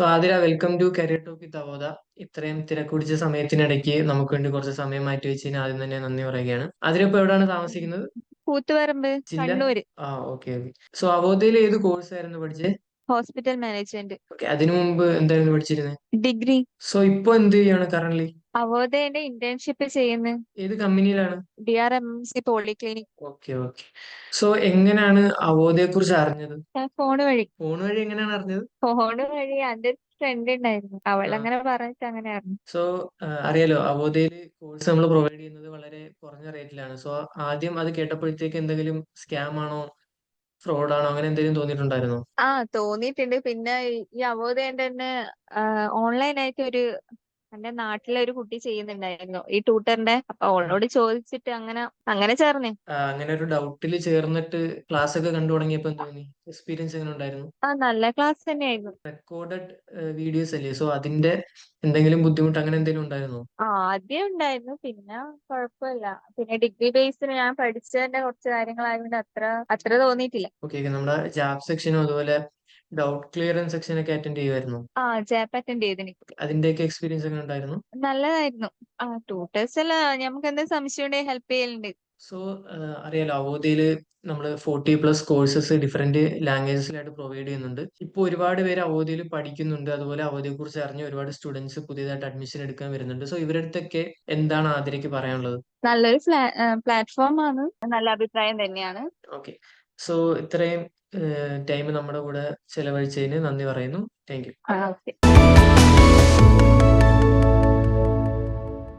So Athira welcome to career talk with Avodha ഇത്രയും തിരക്കുടിച്ച സമയത്തിനിടയ്ക്ക് നമുക്ക് വേണ്ടി കുറച്ച് സമയം മാറ്റി വെച്ചതിന് ആദ്യം തന്നെ നന്ദി പറയുകയാണ്. ആതിര ഇപ്പൊ എവിടെയാണ് താമസിക്കുന്നത്? കൂത്തുപറമ്പ് ജില്ല? കണ്ണൂര്. ആ ഓക്കെ ഓക്കെ സോ അവോദയിൽ ഏത് കോഴ്സ് ആയിരുന്നു പഠിച്ചത് ഹോസ്പിറ്റൽ മാനേജ്മെന്റ് ഓക്കെ അതിനു മുമ്പ് എന്തായിരുന്നു പഠിച്ചിരുന്നത് ഡിഗ്രി സോ ഇപ്പൊ എന്ത് ചെയ്യാണ് കറന്റ് അവോദയുടെ ഇന്റേൺഷിപ്പ് ചെയ്യുന്നത് ഏത് കമ്പനിയിലാണ്? D R M C polyclinic okay okay so എങ്ങനെയാണ് അവോദയെ കുറിച്ച് അറിഞ്ഞത്? ഫോൺ ഫോണ് വഴി. ഫോൺ വഴി എങ്ങനെയാണ് അറിഞ്ഞത്? ഫോൺ വഴി എന്റെ ഫ്രണ്ട് ഉണ്ടായിരുന്നു. അവൾ അങ്ങനെ പറഞ്ഞിട്ട് അങ്ങനെ അറിഞ്ഞു. സോ അറിയാലോ അവോദയിൽ കോഴ്സ് നമ്മൾ പ്രൊവൈഡ് ചെയ്യുന്നത് വളരെ കുറഞ്ഞ റേറ്റിലാണ് സോ ആദ്യം അത് കേട്ടപ്പോഴത്തേക്ക് എന്തെങ്കിലും സ്കാം ആണോ ഫ്രോഡ് ആണോ അങ്ങനെ എന്തെങ്കിലും തോന്നിയിട്ടുണ്ടായിരുന്നോ? ആ തോന്നിയിട്ടുണ്ട്. പിന്നെ ഈ- അവോദയുടെ തന്നെ ഓൺലൈൻ ആയിട്ട് ഒരു എന്റെ നാട്ടിലെ ഒരു കുട്ടി ചെയ്യുന്നുണ്ടായിരുന്നു. ഈ ട്യൂട്ടറിന്റെ അപ്പൊ അവളോട് ചോദിച്ചിട്ട് അങ്ങനെ അങ്ങനെ ചേർന്നേ. ആ, അങ്ങനെ ഒരു ഡൗട്ടിൽ ചേർന്നിട്ട് ക്ലാസ് ഒക്കെ കണ്ടു തുടങ്ങിയപ്പോൾ എന്ത് തോന്നി എക്സ്പീരിയൻസ് എങ്ങനെ ഉണ്ടായിരുന്നു? ആ നല്ല ക്ലാസ് തന്നെയായിരുന്നു. റെക്കോർഡഡ് വീഡിയോസ് അല്ലേ? സോ അതിന്റെ എന്തെങ്കിലും ബുദ്ധിമുട്ട് അങ്ങനെ എന്തെങ്കിലും ഉണ്ടായിരുന്നോ? ആ ആദ്യം ഉണ്ടായിരുന്നു. പിന്നെ കുഴപ്പമില്ല. പിന്നെ ഡിഗ്രി ബേസിന് ഞാൻ പഠിച്ചതിന്റെ കുറച്ച് കാര്യങ്ങളായതുകൊണ്ട് അത്ര അത്ര തോന്നിയിട്ടില്ല. ഓക്കെ നമ്മുടെ ജാബ് സെക്ഷനും അതുപോലെ ഡൗട്ട് ക്ലിയറൻസ് സെക്ഷൻ ഒക്കെ അറ്റൻഡ് ചെയ്യുമായിരുന്നു ആ ജാപ്പ് അറ്റൻഡ് ചെയ്തിന്. അതിന്റെയൊക്കെ എക്സ്പീരിയൻസ് എങ്ങനെ ഉണ്ടായിരുന്നു? നല്ലതായിരുന്നു. ആ ട്യൂട്ടേഴ്സ് എല്ലാം നമുക്ക് എന്തെങ്കിലും സംശയം ഉണ്ടെങ്കിൽ ഹെൽപ്പ് ചെയ്യലുണ്ട്. സോ അറിയാലോ അവോദയിൽ നമ്മൾ ഫോർട്ടി പ്ലസ് കോഴ്സസ് ഡിഫറെന്റ് ലാംഗ്വേജസിലായിട്ട് പ്രൊവൈഡ് ചെയ്യുന്നുണ്ട്. ഇപ്പോൾ ഒരുപാട് പേര് അവോദയിൽ പഠിക്കുന്നുണ്ട്. അതുപോലെ അവധിയെ കുറിച്ച് അറിഞ്ഞ ഒരുപാട് സ്റ്റുഡൻസ് പുതിയതായിട്ട് അഡ്മിഷൻ എടുക്കാൻ വരുന്നുണ്ട്. സോ ഇവരടുത്തൊക്കെ എന്താണ് ആതിരയ്ക്ക് പറയാനുള്ളത്? നല്ലൊരു പ്ലാറ്റ്ഫോം ആണ്. നല്ല അഭിപ്രായം തന്നെയാണ്. ഓക്കെ സോ ഇത്രയും ടൈം നമ്മുടെ കൂടെ ചെലവഴിച്ചതിന് നന്ദി പറയുന്നു. Thank you.